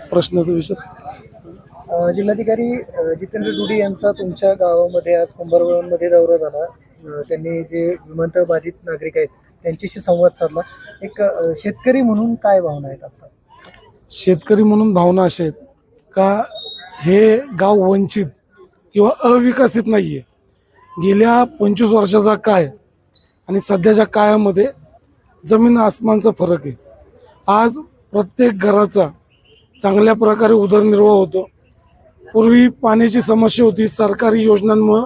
प्रश्नाचा विचार. जिल्हाधिकारी जितेंद्र डुडी यांचा तुमच्या गावामध्ये आज कुंभारवळमध्ये दौरा झाला. त्यांनी जे विमानतळ बाधित नागरिक आहेत त्यांच्याशी संवाद साधला. एक शेतकरी म्हणून काय भावना आहेत आता? शेतकरी म्हणून भावना अशा आहेत का हे गाव वंचित किंवा अविकसित नाही आहे गेल्या पंचवीस वर्षाचा काय आणि सध्याच्या काळामध्ये जमीन आसमानचा फरक आहे. आज प्रत्येक घराचा चांगल्या प्रकारे उदरनिर्वाह होतो. पूर्वी पाण्याची समस्या होती. सरकारी योजनांमुळं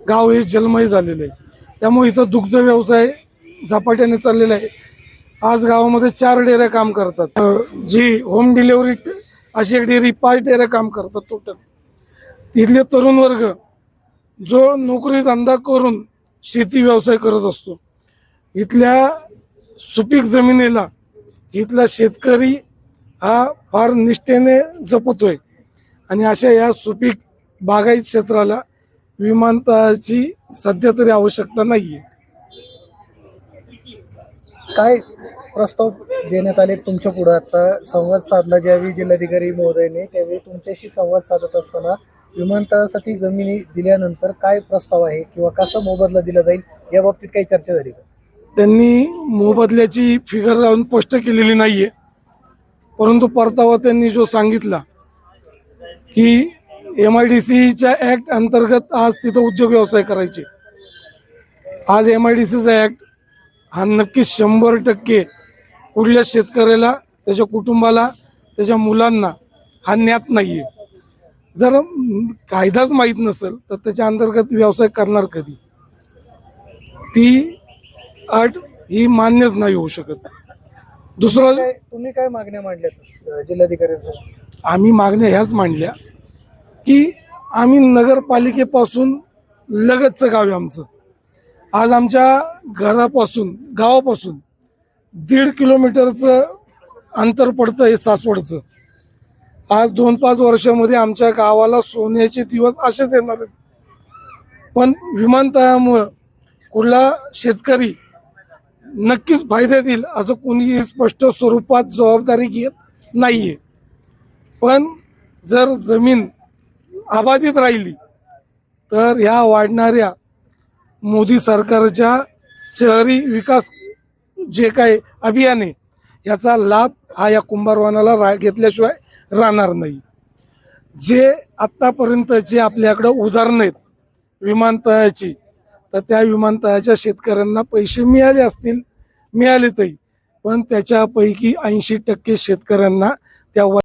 गाव हे जलमय झालेलं आहे. त्यामुळे इथं दुग्ध व्यवसाय झपाट्याने चाललेला आहे. आज गावामध्ये चार डेऱ्या काम करतात. जी होम डिलेवरी अशी एक डेअरी पाच डेऱ्या काम करतात टोटल तिथले तरुण वर्ग जो नोकरी धंदा करून शेती व्यवसाय करत असतो. इथल्या सुपीक जमिनीला इथला शेतकरी हा फार निष्ठेने जपतोय. आणि अशा या सुपीक बागायत क्षेत्राला विमानतळाची सध्या तरी आवश्यकता नाहीये. काय प्रस्ताव देण्यात आले तुमच्यापुढे? आता संवाद साधला ज्यावेळी जिल्हाधिकारी महोदयाने त्यावेळी तुमच्याशी संवाद साधत असताना विमानतळासाठी जमिनी दिल्यानंतर काय प्रस्ताव आहे किंवा कसा मोबदला दिला जाईल या बाबतीत काही चर्चा झाली का? त्यांनी मोबदल्याची फिगर लावून स्पष्ट केलेली नाहीये. परंतु परतावा त्यांनी जो सांगितला की एम आय डी सीच्या ऍक्ट अंतर्गत आज तिथं उद्योग व्यवसाय करायचे. आज एम आय डी सीचा ऍक्ट हा नक्कीच शंभर टक्के कुठल्या शेतकऱ्याला त्याच्या कुटुंबाला त्याच्या मुलांना हा ज्ञात नाहीये. जर कायदाच माहीत नसेल तर त्याच्या अंतर्गत व्यवसाय करणार कधी? ती अट ही मान्यच नाही होऊ शकत. दुसरं काय तुम्ही काय मागण्या मांडल्यात अ, जिल्हाधिकाऱ्यांसमोर आम्ही मागण्या ह्याच मांडल्या की आम्ही नगरपालिकेपासून लगतचं गाव आहे आमचं. आज आमच्या घरापासून गावापासून दीड किलोमीटरचं अंतर पडतं हे सासवडचं. आज दोन पाच वर्षामध्ये आमच्या गावाला सोन्याचे दिवस असेच येणार आहेत. पण विमानतळामुळं कुठला शेतकरी नक्कीच फायद्यात देईल असं कोणीही स्पष्ट स्वरूपात जबाबदारी घेत नाहीये. पण जर जमीन अबाधित राहिली तर ह्या वाढणाऱ्या मोदी सरकारच्या शहरी विकास जे काय अभियान आहे याचा लाभ हा या कुंभारवानाला रा घेतल्याशिवाय राहणार नाही. जे आत्तापर्यंत जे आपल्याकडं उदाहरणं आहेत विमानतळाची तर त्या विमानतळाच्या शेतकऱ्यांना पैसे मिळाले असतील मिळाले तरी. पण त्याच्यापैकी ऐंशी टक्के शेतकऱ्यांना त्या